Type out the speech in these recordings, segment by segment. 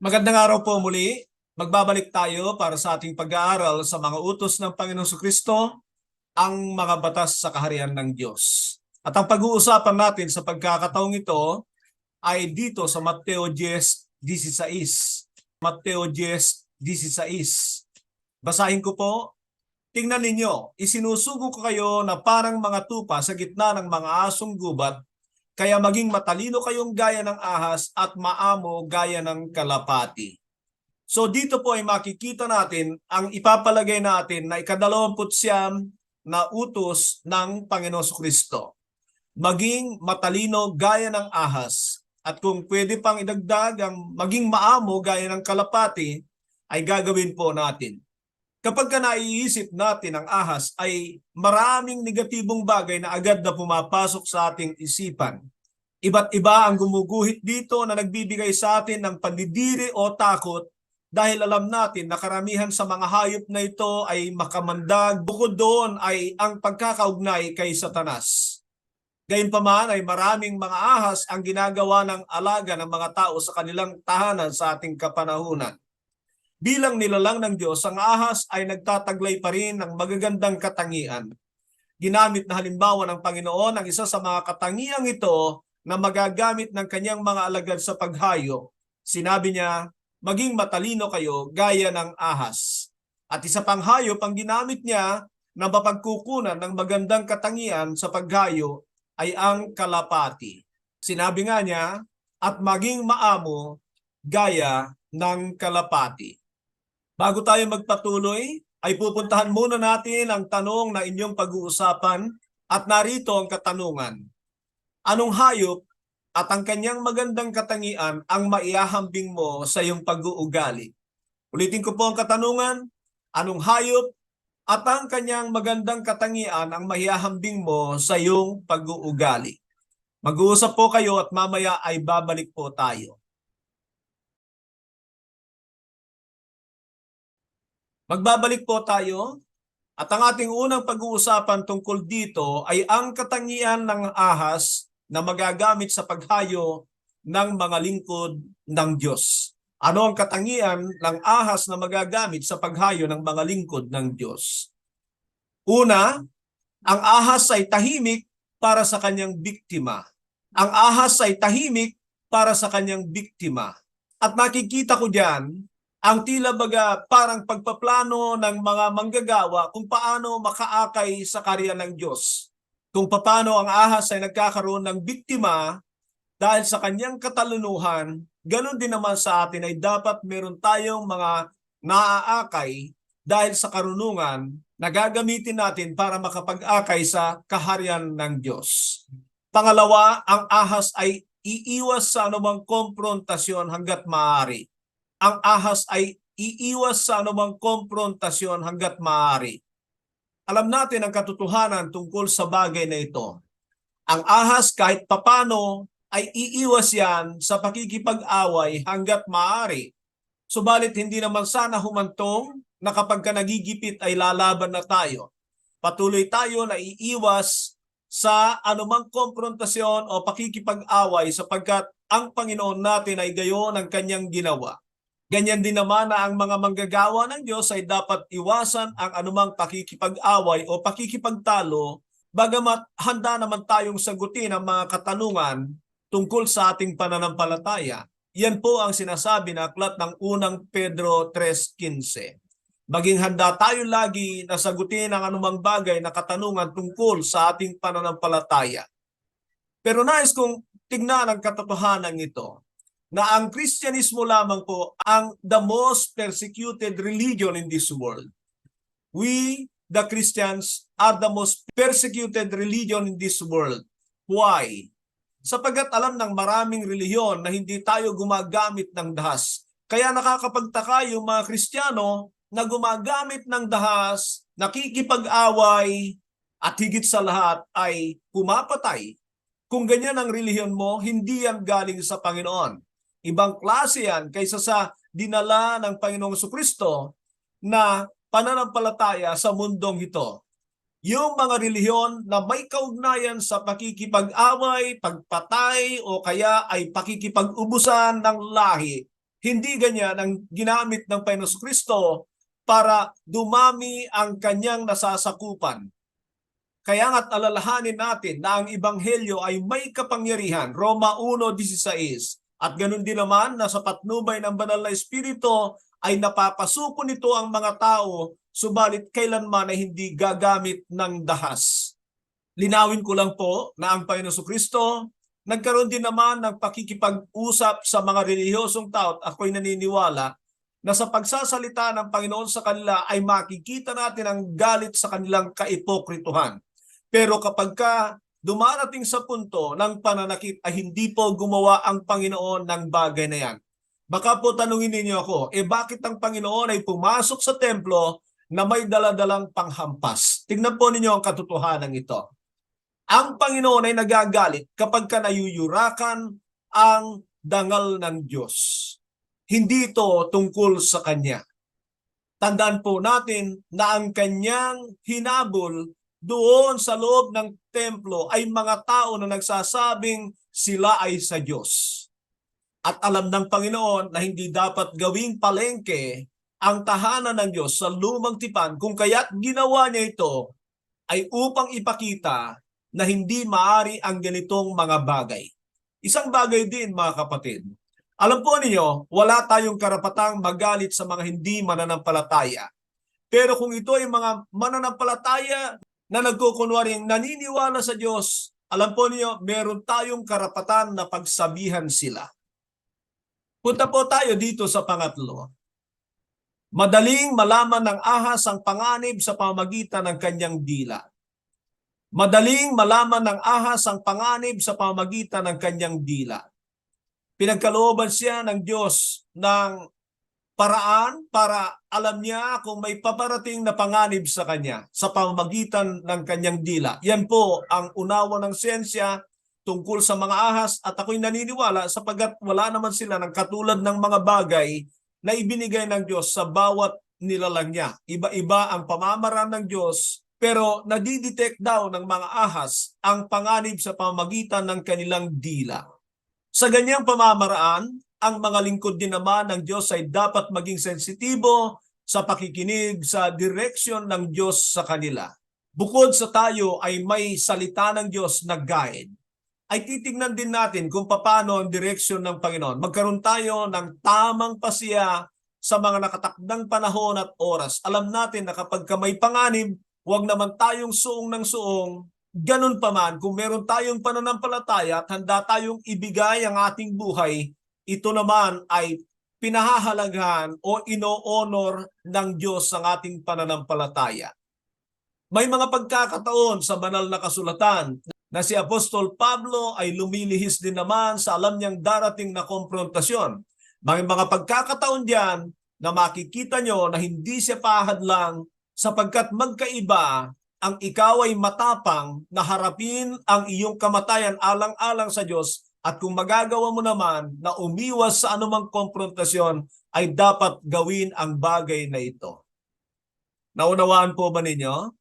Magandang araw po muli. Magbabalik tayo para sa ating pag-aaral sa mga utos ng Panginoong Kristo, ang mga batas sa kaharian ng Diyos. At ang pag-uusapan natin sa pagkakataong ito ay dito sa Mateo 10:16. Mateo 10:16. Basahin ko po. Tingnan ninyo, isinusugo ko kayo na parang mga tupa sa gitna ng mga asong gubat kaya maging matalino kayong gaya ng ahas at maamo gaya ng kalapati. So dito po ay makikita natin ang ipapalagay natin na ikadalawamput siyam na utos ng Panginoon Kristo. Maging matalino gaya ng ahas at kung pwede pang idagdag ang maging maamo gaya ng kalapati ay gagawin po natin. Kapag ka naiisip natin ang ahas ay maraming negatibong bagay na agad na pumapasok sa ating isipan. Iba't iba ang gumuguhit dito na nagbibigay sa atin ng pandidiri o takot dahil alam natin na karamihan sa mga hayop na ito ay makamandag. Bukod doon ay ang pagkakaugnay kay Satanas. Gayunpaman ay maraming mga ahas ang ginagawa ng alaga ng mga tao sa kanilang tahanan sa ating kapanahunan. Bilang nilalang ng Diyos, ang ahas ay nagtataglay pa rin ng magagandang katangian. Ginamit na halimbawa ng Panginoon ang isa sa mga katangiang ito na magagamit ng kanyang mga alagad sa paghayo. Sinabi niya, maging matalino kayo gaya ng ahas. At isa pang hayop ang ginamit niya na mapagkukunan ng magandang katangian sa paghayo ay ang kalapati. Sinabi nga niya, at maging maamo gaya ng kalapati. Bago tayo magpatuloy, ay pupuntahan muna natin ang tanong na inyong pag-uusapan at narito ang katanungan. Anong hayop at ang kanyang magandang katangian ang maiahambing mo sa iyong pag-uugali? Ulitin ko po ang katanungan. Anong hayop at ang kanyang magandang katangian ang maihahambing mo sa iyong pag-uugali? Mag-uusap po kayo at mamaya ay babalik po tayo. Magbabalik po tayo at ang ating unang pag-uusapan tungkol dito ay ang katangian ng ahas na magagamit sa paghayo ng mga lingkod ng Diyos. Ano ang katangian ng ahas na magagamit sa paghayo ng mga lingkod ng Diyos? Una, ang ahas ay tahimik para sa kanyang biktima. Ang ahas ay tahimik para sa kanyang biktima. At makikita ko diyan ang tila baga parang pagpaplano ng mga manggagawa kung paano makaakay sa karya ng Diyos. Kung paano ang ahas ay nagkakaroon ng biktima dahil sa kanyang katalunuhan, ganun din naman sa atin ay dapat meron tayong mga naaakay dahil sa karunungan na gagamitin natin para makapag-akay sa kaharian ng Diyos. Pangalawa, ang ahas ay iiwas sa anumang komprontasyon hanggat maaari ang ahas ay iiwas sa anumang komprontasyon hanggat maaari. Alam natin ang katotohanan tungkol sa bagay na ito. Ang ahas kahit papano ay iiwas yan sa pakikipag-away hanggat maaari. Subalit hindi naman sana humantong na kapag ka nagigipit ay lalaban na tayo. Patuloy tayo na iiwas sa anumang komprontasyon o pakikipag-away sapagkat ang Panginoon natin ay gayon ang kanyang ginawa. Ganyan din naman na ang mga manggagawa ng Diyos ay dapat iwasan ang anumang pakikipag-away o pakikipagtalo bagamat handa naman tayong sagutin ang mga katanungan tungkol sa ating pananampalataya. Yan po ang sinasabi na aklat ng unang Pedro 3.15. Maging handa tayo lagi na sagutin ang anumang bagay na katanungan tungkol sa ating pananampalataya. Pero nais kong tignan ang katotohanan ito na ang Kristyanismo lamang po ang the most persecuted religion in this world. We, the Christians, are the most persecuted religion in this world. Why? Sapagat alam ng maraming relihiyon na hindi tayo gumagamit ng dahas. Kaya nakakapagtaka yung mga Kristiyano na gumagamit ng dahas, nakikipag-away, at higit sa lahat ay pumapatay. Kung ganyan ang relihiyon mo, hindi yan galing sa Panginoon. Ibang klase yan kaysa sa dinala ng Panginoong Kristo na pananampalataya sa mundong ito. yung mga relihiyon na may kaugnayan sa pakikipag-away, pagpatay o kaya ay pakikipag-ubusan ng lahi. Hindi ganyan ang ginamit ng Panginoon Kristo para dumami ang kanyang nasasakupan. Kaya nga't alalahanin natin na ang Ebanghelyo ay may kapangyarihan, Roma 1.16. At ganun din naman na sa patnubay ng banal na Espiritu ay napapasuko nito ang mga tao subalit kailanman ay hindi gagamit ng dahas. Linawin ko lang po na ang Panginoon Kristo nagkaroon din naman ng pakikipag-usap sa mga relihiyosong tao at ako'y naniniwala na sa pagsasalita ng Panginoon sa kanila ay makikita natin ang galit sa kanilang kaipokrituhan. Pero kapag ka dumarating sa punto ng pananakit ay hindi po gumawa ang Panginoon ng bagay na yan. Baka po tanungin ninyo ako, eh bakit ang Panginoon ay pumasok sa templo na may daladalang panghampas? Tingnan po ninyo ang katotohanan ito. Ang Panginoon ay nagagalit kapag ka nayuyurakan ang dangal ng Diyos. Hindi ito tungkol sa Kanya. Tandaan po natin na ang Kanyang hinabol doon sa loob ng templo ay mga tao na nagsasabing sila ay sa Diyos. At alam ng Panginoon na hindi dapat gawing palengke ang tahanan ng Diyos sa lumang tipan kung kaya't ginawa niya ito ay upang ipakita na hindi maari ang ganitong mga bagay. Isang bagay din mga kapatid. Alam po ninyo, wala tayong karapatang magalit sa mga hindi mananampalataya. Pero kung ito ay mga mananampalataya na nagkukunwaring naniniwala sa Diyos, alam po niyo, meron tayong karapatan na pagsabihan sila. Punta po tayo dito sa pangatlo. Madaling malaman ng ahas ang panganib sa pamagitan ng kanyang dila. Madaling malaman ng ahas ang panganib sa pamagitan ng kanyang dila. Pinagkalooban siya ng Diyos ng paraan para alam niya kung may paparating na panganib sa kanya sa pamamagitan ng kanyang dila. Yan po ang unawa ng siyensya tungkol sa mga ahas at ako'y naniniwala sapagat wala naman sila ng katulad ng mga bagay na ibinigay ng Diyos sa bawat nilalang niya. Iba-iba ang pamamaraan ng Diyos pero nadidetect daw ng mga ahas ang panganib sa pamamagitan ng kanilang dila. Sa ganyang pamamaraan, ang mga lingkod din naman ng Diyos ay dapat maging sensitibo sa pakikinig sa direksyon ng Diyos sa kanila. Bukod sa tayo ay may salita ng Diyos na guide, ay titignan din natin kung paano ang direksyon ng Panginoon. Magkaroon tayo ng tamang pasiya sa mga nakatakdang panahon at oras. Alam natin na kapag ka may panganib, huwag naman tayong suong ng suong. Ganun pa man, kung meron tayong pananampalataya at handa tayong ibigay ang ating buhay, ito naman ay pinahahalagahan o ino-honor ng Diyos ang ating pananampalataya. May mga pagkakataon sa banal na kasulatan na si Apostol Pablo ay lumilihis din naman sa alam niyang darating na konfrontasyon. May mga pagkakataon diyan na makikita nyo na hindi siya pahadlang sapagkat magkaiba ang ikaw ay matapang na harapin ang iyong kamatayan alang-alang sa Diyos at kung magagawa mo naman na umiwas sa anumang konfrontasyon ay dapat gawin ang bagay na ito. Naunawaan po ba ninyo?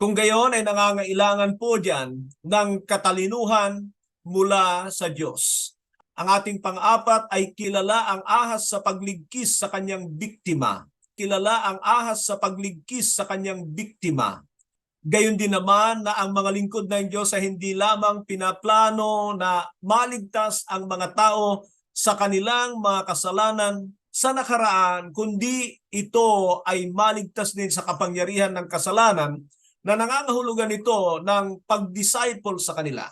Kung gayon ay nangangailangan po dyan ng katalinuhan mula sa Diyos. Ang ating pang-apat ay kilala ang ahas sa pagligkis sa kanyang biktima. Kilala ang ahas sa pagligkis sa kanyang biktima. Gayon din naman na ang mga lingkod ng Diyos ay hindi lamang pinaplano na maligtas ang mga tao sa kanilang mga kasalanan sa nakaraan, kundi ito ay maligtas din sa kapangyarihan ng kasalanan na nangangahulugan ito ng pag-disciple sa kanila.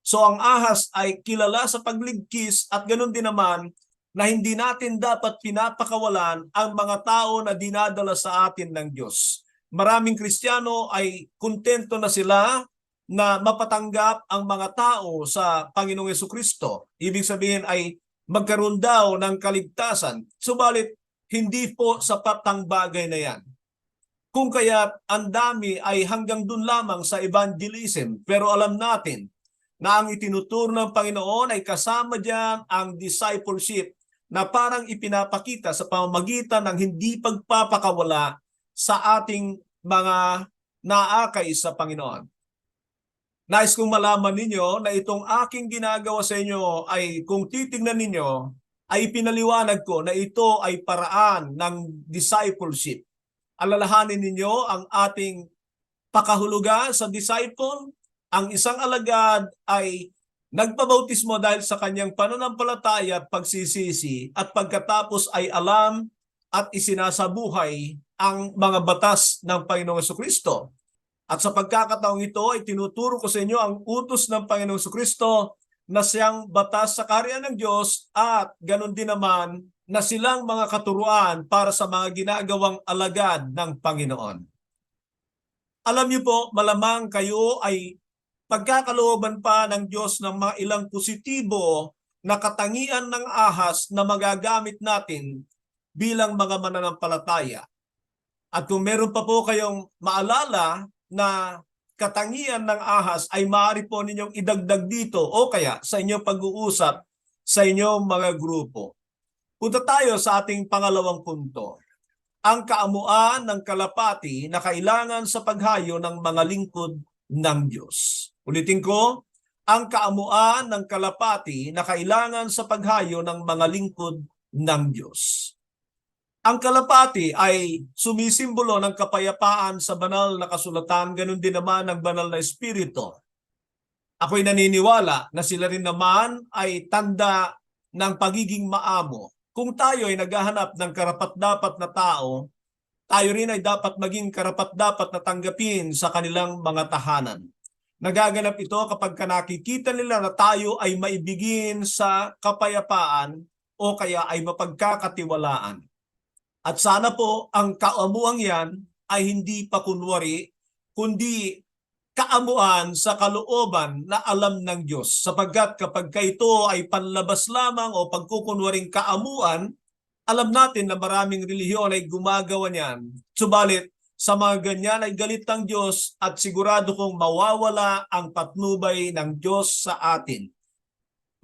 So ang ahas ay kilala sa pagligkis at ganoon din naman na hindi natin dapat pinapakawalan ang mga tao na dinadala sa atin ng Diyos. Maraming Kristiyano ay kontento na sila na mapatanggap ang mga tao sa Panginoong Yesu Kristo. Ibig sabihin ay magkaroon daw ng kaligtasan. Subalit, hindi po sapat ang bagay na yan. Kung kaya ang dami ay hanggang dun lamang sa evangelism. Pero alam natin na ang itinuturo ng Panginoon ay kasama diyan ang discipleship na parang ipinapakita sa pamamagitan ng hindi pagpapakawala sa ating mga naakay sa Panginoon. Nais kong malaman ninyo na itong aking ginagawa sa inyo ay kung titingnan ninyo ay pinaliwanag ko na ito ay paraan ng discipleship. Alalahanin ninyo ang ating pakahulugan sa disciple. Ang isang alagad ay nagpabautismo dahil sa kanyang pananampalataya at pagsisisi at pagkatapos ay alam at isinasabuhay ang mga batas ng Panginoong Kristo. At sa pagkakataong ito ay tinuturo ko sa inyo ang utos ng Panginoong Kristo na siyang batas sa karya ng Diyos at ganun din naman na silang mga katuruan para sa mga ginagawang alagad ng Panginoon. Alam niyo po, malamang kayo ay pagkakalooban pa ng Diyos ng mga ilang positibo na katangian ng ahas na magagamit natin bilang mga mananampalataya. At kung meron pa po kayong maalala na katangian ng ahas ay maaari po ninyong idagdag dito o kaya sa inyong pag-uusap sa inyong mga grupo. Punta tayo sa ating pangalawang punto. Ang kaamuan ng kalapati na kailangan sa paghayo ng mga lingkod ng Diyos. Ulitin ko, ang kaamuan ng kalapati na kailangan sa paghayo ng mga lingkod ng Diyos. Ang kalapati ay sumisimbolo ng kapayapaan sa banal na kasulatan, ganun din naman ang banal na espiritu. Ako'y naniniwala na sila rin naman ay tanda ng pagiging maamo. Kung tayo ay naghahanap ng karapat-dapat na tao, tayo rin ay dapat maging karapat-dapat na tanggapin sa kanilang mga tahanan. Nagaganap ito kapag ka nakikita nila na tayo ay maibigin sa kapayapaan o kaya ay mapagkakatiwalaan. At sana po ang kaamuang yan ay hindi pa kunwari, kundi kaamuan sa kalooban na alam ng Diyos. Sapagkat kapag ka ito ay panlabas lamang o pagkukunwaring kaamuan, alam natin na maraming relihiyon ay gumagawa niyan. Subalit, sa mga ganyan ay galit ng Diyos at sigurado kong mawawala ang patnubay ng Diyos sa atin.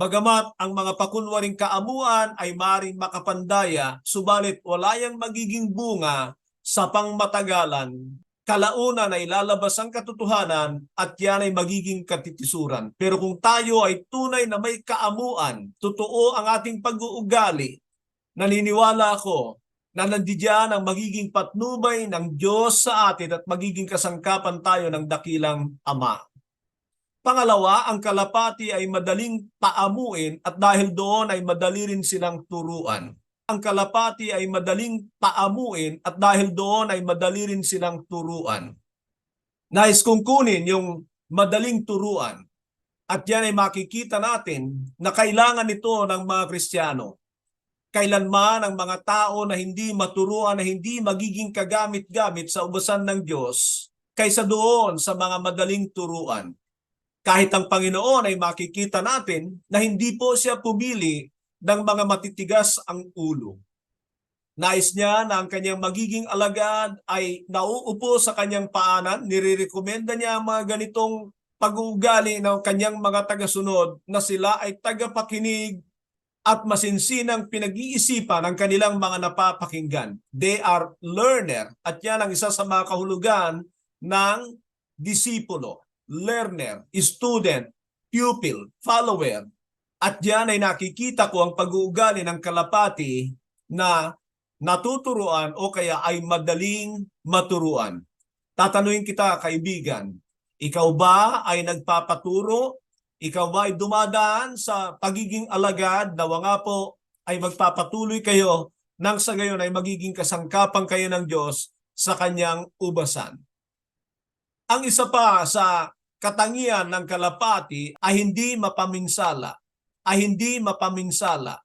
Bagamat ang mga pakunwaring kaamuan ay maring makapandaya, subalit wala yang magiging bunga sa pangmatagalan. Kalaunan ay lalabas ang katotohanan at yan ay magiging katitisuran. Pero kung tayo ay tunay na may kaamuan, totoo ang ating pag-uugali, naniniwala ako na nandiyan ang magiging patnubay ng Diyos sa atin at magiging kasangkapan tayo ng dakilang Ama. Pangalawa, ang kalapati ay madaling paamuin at dahil doon ay madali rin silang turuan. Ang kalapati ay madaling paamuin at dahil doon ay madali rin silang turuan. Nais kong kunin yung madaling turuan at yan ay makikita natin na kailangan ito ng mga Kristiyano. Kailanman ang mga tao na hindi maturuan na hindi magiging kagamit-gamit sa ubasan ng Diyos kaysa doon sa mga madaling turuan kahit ang Panginoon ay makikita natin na hindi po siya pumili ng mga matitigas ang ulo. Nais niya na ang kanyang magiging alagad ay nauupo sa kanyang paanan, nirirekomenda niya ang mga ganitong pag-uugali ng kanyang mga tagasunod na sila ay tagapakinig at masinsinang pinag-iisipan ng kanilang mga napapakinggan. They are learner at yan ang isa sa mga kahulugan ng disipulo learner, student, pupil, follower. At diyan ay nakikita ko ang pag-uugali ng kalapati na natuturuan o kaya ay madaling maturuan. Tatanungin kita, kaibigan, ikaw ba ay nagpapaturo? Ikaw ba ay dumadaan sa pagiging alagad na nga po ay magpapatuloy kayo nang sa gayon ay magiging kasangkapan kayo ng Diyos sa kanyang ubasan? Ang isa pa sa katangian ng kalapati ay hindi mapaminsala, ay hindi mapaminsala.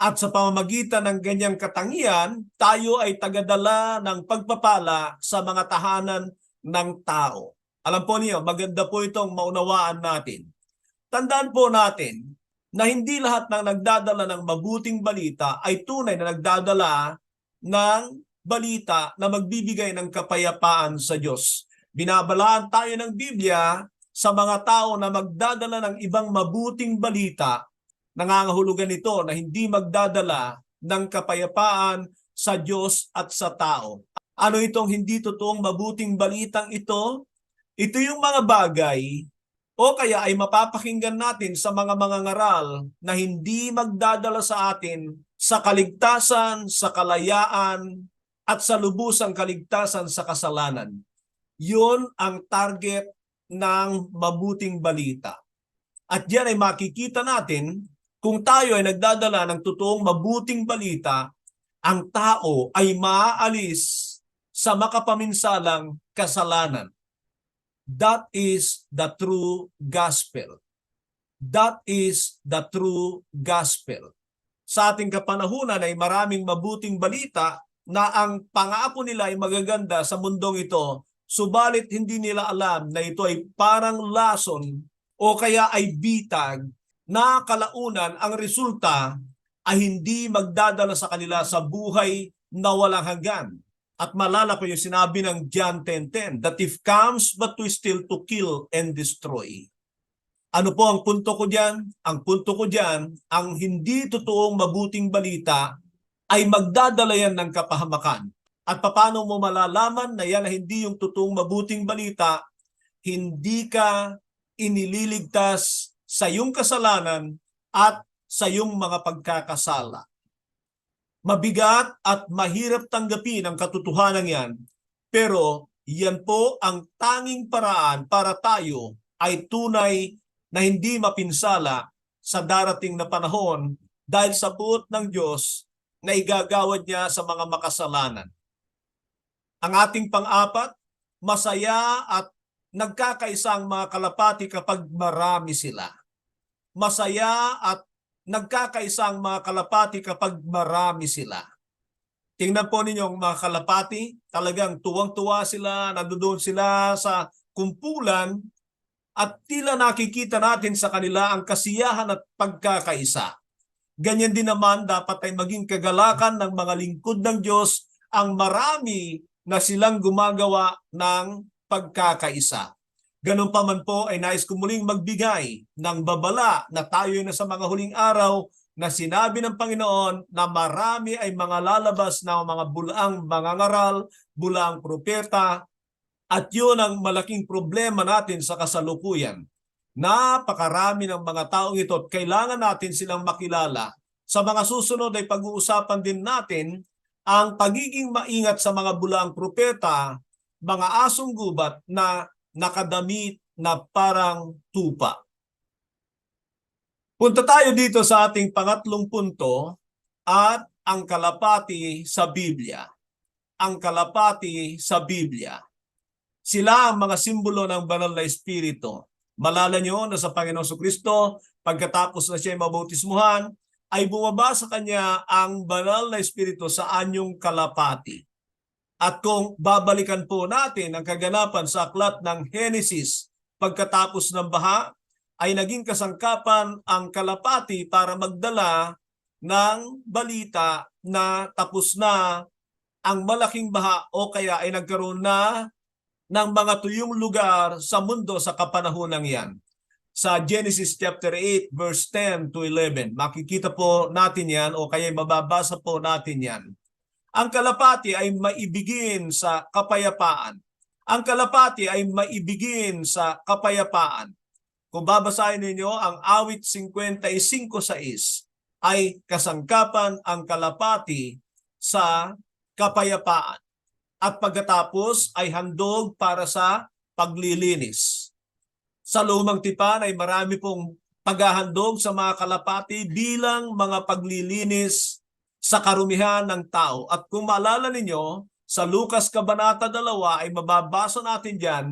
At sa pamamagitan ng ganyang katangian, tayo ay tagadala ng pagpapala sa mga tahanan ng tao. Alam po niyo, maganda po itong maunawaan natin. Tandaan po natin na hindi lahat ng nagdadala ng mabuting balita ay tunay na nagdadala ng balita na magbibigay ng kapayapaan sa Diyos binabalaan tayo ng Biblia sa mga tao na magdadala ng ibang mabuting balita, nangangahulugan ito na hindi magdadala ng kapayapaan sa Diyos at sa tao. Ano itong hindi totoong mabuting balitang ito? Ito yung mga bagay o kaya ay mapapakinggan natin sa mga mga ngaral na hindi magdadala sa atin sa kaligtasan, sa kalayaan, at sa lubusang kaligtasan sa kasalanan. Yun ang target ng mabuting balita. At yan ay makikita natin kung tayo ay nagdadala ng totoong mabuting balita, ang tao ay maaalis sa makapaminsalang kasalanan. That is the true gospel. That is the true gospel. Sa ating kapanahunan ay maraming mabuting balita na ang pangako nila ay magaganda sa mundong ito, subalit hindi nila alam na ito ay parang lason o kaya ay bitag na kalaunan ang resulta ay hindi magdadala sa kanila sa buhay na walang hanggan. At malala ko yung sinabi ng John 10.10 that if comes but to steal, to kill, and destroy. Ano po ang punto ko diyan? Ang punto ko diyan, ang hindi totoong mabuting balita ay magdadala yan ng kapahamakan. At paano mo malalaman na yan ay hindi yung totoong mabuting balita? Hindi ka inililigtas sa iyong kasalanan at sa iyong mga pagkakasala. Mabigat at mahirap tanggapin ang katotohanan yan, pero yan po ang tanging paraan para tayo ay tunay na hindi mapinsala sa darating na panahon dahil sa buot ng Diyos na igagawad niya sa mga makasalanan. Ang ating pang-apat, masaya at nagkakaisang mga kalapati kapag marami sila. Masaya at nagkakaisang mga kalapati kapag marami sila. Tingnan po ninyo ang mga kalapati, talagang tuwang-tuwa sila, nandoon sila sa kumpulan at tila nakikita natin sa kanila ang kasiyahan at pagkakaisa. Ganyan din naman dapat ay maging kagalakan ng mga lingkod ng Diyos ang marami na silang gumagawa ng pagkakaisa. Ganun pa man po ay nais ko muling magbigay ng babala na tayo na sa mga huling araw na sinabi ng Panginoon na marami ay mga lalabas na mga bulaang mga ngaral, bulaang propeta, at yun ang malaking problema natin sa kasalukuyan. Napakarami ng mga taong ito at kailangan natin silang makilala. Sa mga susunod ay pag-uusapan din natin ang pagiging maingat sa mga bulaang propeta, mga asong gubat na nakadamit na parang tupa. Punta tayo dito sa ating pangatlong punto at ang kalapati sa Biblia. Ang kalapati sa Biblia. Sila ang mga simbolo ng banal na espiritu. Malala nyo na sa Panginoon Kristo, pagkatapos na siya mabautismuhan, ay bumaba sa kanya ang banal na espiritu sa anyong kalapati. At kung babalikan po natin ang kaganapan sa aklat ng Genesis pagkatapos ng baha, ay naging kasangkapan ang kalapati para magdala ng balita na tapos na ang malaking baha o kaya ay nagkaroon na ng mga tuyong lugar sa mundo sa kapanahonang yan. Sa Genesis chapter 8 verse 10 to 11, makikita po natin yan o kaya mababasa po natin yan. Ang kalapati ay maibigin sa kapayapaan. Ang kalapati ay maibigin sa kapayapaan. Kung babasahin ninyo ang awit 55.6 ay kasangkapan ang kalapati sa kapayapaan at pagkatapos ay handog para sa paglilinis. Sa lumang tipan ay marami pong paghahandog sa mga kalapati bilang mga paglilinis sa karumihan ng tao. At kung maalala ninyo, sa Lucas Kabanata 2 ay mababasa natin diyan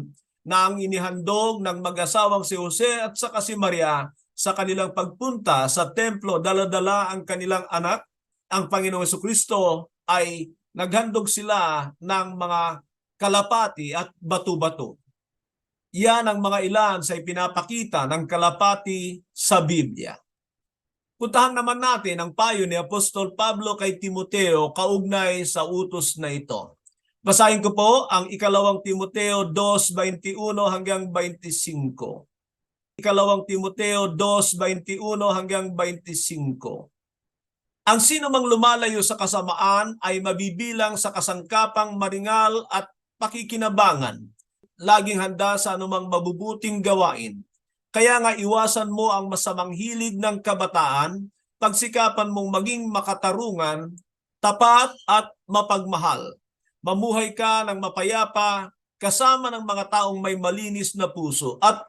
na ang inihandog ng mag-asawang si Jose at saka si Maria sa kanilang pagpunta sa templo, dala-dala ang kanilang anak, ang Panginoong Kristo ay naghandog sila ng mga kalapati at bato-bato. Yan ang mga ilan sa ipinapakita ng kalapati sa Biblia. Puntahan naman natin ang payo ni Apostol Pablo kay Timoteo kaugnay sa utos na ito. Basahin ko po ang ikalawang Timoteo 2.21 hanggang 25. Ikalawang Timoteo 2.21 hanggang 25. Ang sino mang lumalayo sa kasamaan ay mabibilang sa kasangkapang maringal at pakikinabangan. Laging handa sa anumang mabubuting gawain. Kaya nga iwasan mo ang masamang hilig ng kabataan, pagsikapan mong maging makatarungan, tapat at mapagmahal. Mamuhay ka ng mapayapa kasama ng mga taong may malinis na puso at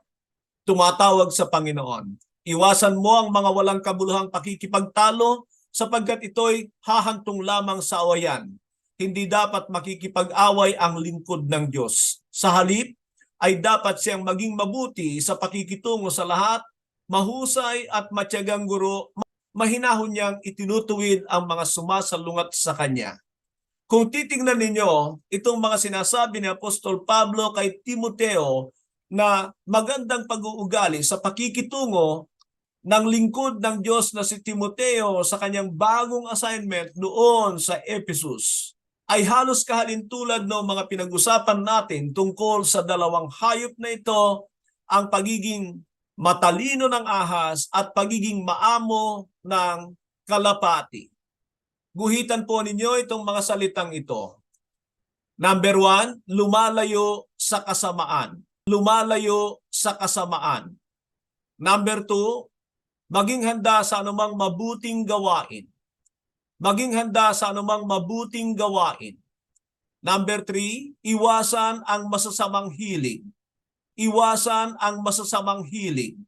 tumatawag sa Panginoon. Iwasan mo ang mga walang kabuluhang pakikipagtalo sapagkat ito'y hahantong lamang sa awayan. Hindi dapat makikipag-away ang lingkod ng Diyos. Sa halip, ay dapat siyang maging mabuti sa pakikitungo sa lahat, mahusay at matyagang guro, mahinahon niyang itinutuwid ang mga sumasalungat sa Kanya. Kung titingnan ninyo, itong mga sinasabi ni Apostol Pablo kay Timoteo na magandang pag-uugali sa pakikitungo ng lingkod ng Diyos na si Timoteo sa kanyang bagong assignment noon sa Ephesus ay halos kahalintulad ng mga pinag-usapan natin tungkol sa dalawang hayop na ito, ang pagiging matalino ng ahas at pagiging maamo ng kalapati. Guhitan po ninyo itong mga salitang ito. Number one, lumalayo sa kasamaan. Lumalayo sa kasamaan. Number two, maging handa sa anumang mabuting gawain. Maging handa sa anumang mabuting gawain. Number three, iwasan ang masasamang hilig. Iwasan ang masasamang hilig.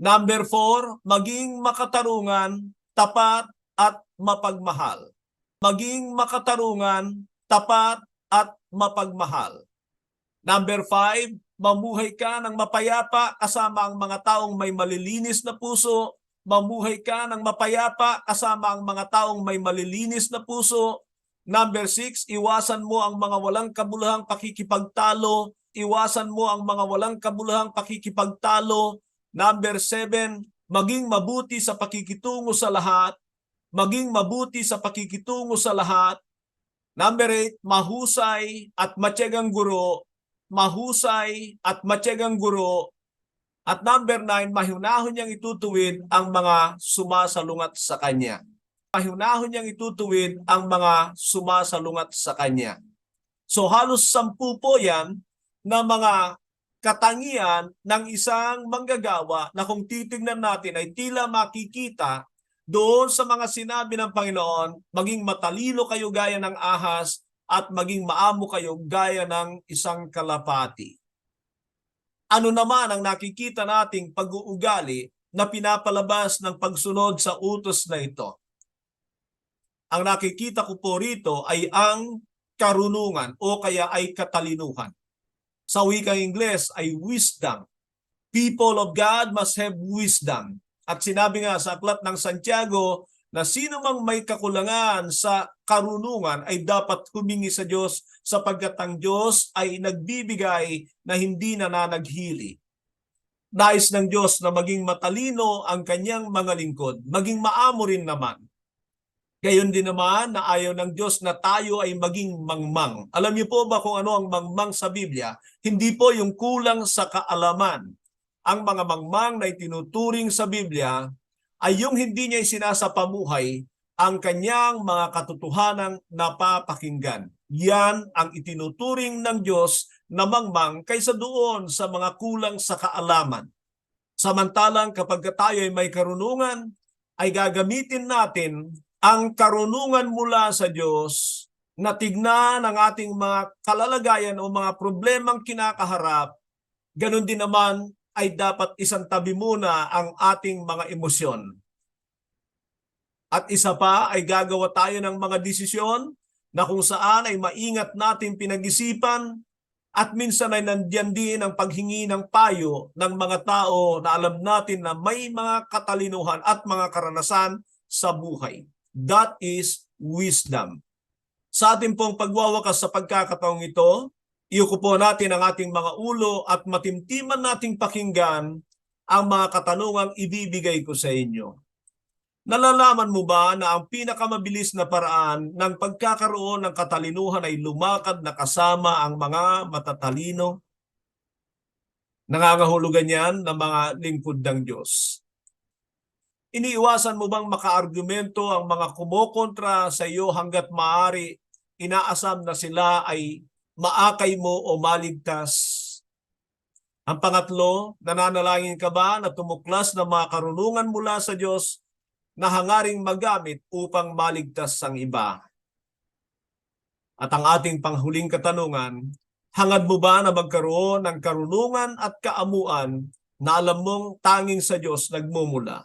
Number four, maging makatarungan, tapat at mapagmahal. Maging makatarungan, tapat at mapagmahal. Number five, mamuhay ka ng mapayapa kasama ang mga taong may malilinis na puso. Mamuhay ka ng mapayapa kasama ang mga taong may malilinis na puso. Number six, iwasan mo ang mga walang kabuluhang pakikipagtalo. Iwasan mo ang mga walang kabuluhang pakikipagtalo. Number seven, maging mabuti sa pakikitungo sa lahat. Maging mabuti sa pakikitungo sa lahat. Number eight, mahusay at matyagang guro mahusay at matyagang guro. At number nine, mahunahon niyang itutuwid ang mga sumasalungat sa kanya. Mahunahon niyang itutuwid ang mga sumasalungat sa kanya. So halos sampu po yan na mga katangian ng isang manggagawa na kung titignan natin ay tila makikita doon sa mga sinabi ng Panginoon, maging matalino kayo gaya ng ahas at maging maamo kayo gaya ng isang kalapati. Ano naman ang nakikita nating pag-uugali na pinapalabas ng pagsunod sa utos na ito? Ang nakikita ko po rito ay ang karunungan o kaya ay katalinuhan. Sa wikang Ingles ay wisdom. People of God must have wisdom. At sinabi nga sa aklat ng Santiago na sino mang may kakulangan sa karunungan ay dapat humingi sa Diyos sapagkat ang Diyos ay nagbibigay na hindi nananaghili. Nais ng Diyos na maging matalino ang kanyang mga lingkod, maging maamo rin naman. Gayon din naman na ayaw ng Diyos na tayo ay maging mangmang. Alam niyo po ba kung ano ang mangmang sa Biblia? Hindi po yung kulang sa kaalaman. Ang mga mangmang na itinuturing sa Biblia ay yung hindi niya sinasapamuhay ang kanyang mga katotohanang napapakinggan. Yan ang itinuturing ng Diyos na mangmang kaysa doon sa mga kulang sa kaalaman. Samantalang kapag tayo ay may karunungan, ay gagamitin natin ang karunungan mula sa Diyos na tignan ang ating mga kalalagayan o mga problemang kinakaharap, ganun din naman ay dapat isang tabi muna ang ating mga emosyon. At isa pa ay gagawa tayo ng mga desisyon na kung saan ay maingat natin pinag-isipan at minsan ay nandiyan din ang paghingi ng payo ng mga tao na alam natin na may mga katalinuhan at mga karanasan sa buhay. That is wisdom. Sa ating pong pagwawakas sa pagkakataong ito, Iuko po natin ang ating mga ulo at matimtiman nating pakinggan ang mga katanungang ibibigay ko sa inyo. Nalalaman mo ba na ang pinakamabilis na paraan ng pagkakaroon ng katalinuhan ay lumakad na kasama ang mga matatalino? Nangangahulugan yan ng mga lingkod ng Diyos. Iniiwasan mo bang makaargumento ang mga kumokontra sa iyo hanggat maaari inaasam na sila ay maakay mo o maligtas? Ang pangatlo, nananalangin ka ba na tumuklas ng mga karunungan mula sa Diyos na hangaring magamit upang maligtas ang iba? At ang ating panghuling katanungan, hangad mo ba na magkaroon ng karunungan at kaamuan na alam mong tanging sa Diyos nagmumula?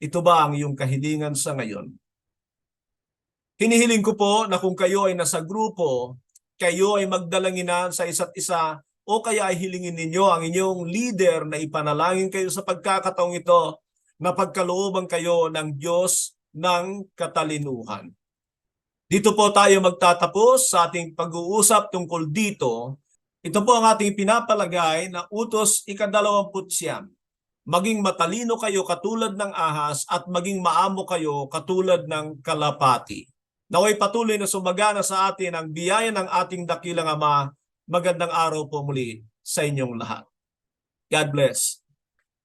Ito ba ang iyong kahilingan sa ngayon? Hinihiling ko po na kung kayo ay nasa grupo, kayo ay magdalanginan sa isa't isa o kaya ay hilingin ninyo ang inyong leader na ipanalangin kayo sa pagkakataong ito na pagkalooban kayo ng Diyos ng katalinuhan. Dito po tayo magtatapos sa ating pag-uusap tungkol dito. Ito po ang ating pinapalagay na utos ikadalawamput siyam. Maging matalino kayo katulad ng ahas at maging maamo kayo katulad ng kalapati. Naway patuloy na sumagana sa atin ang biyaya ng ating dakilang Ama. Magandang araw po muli sa inyong lahat. God bless.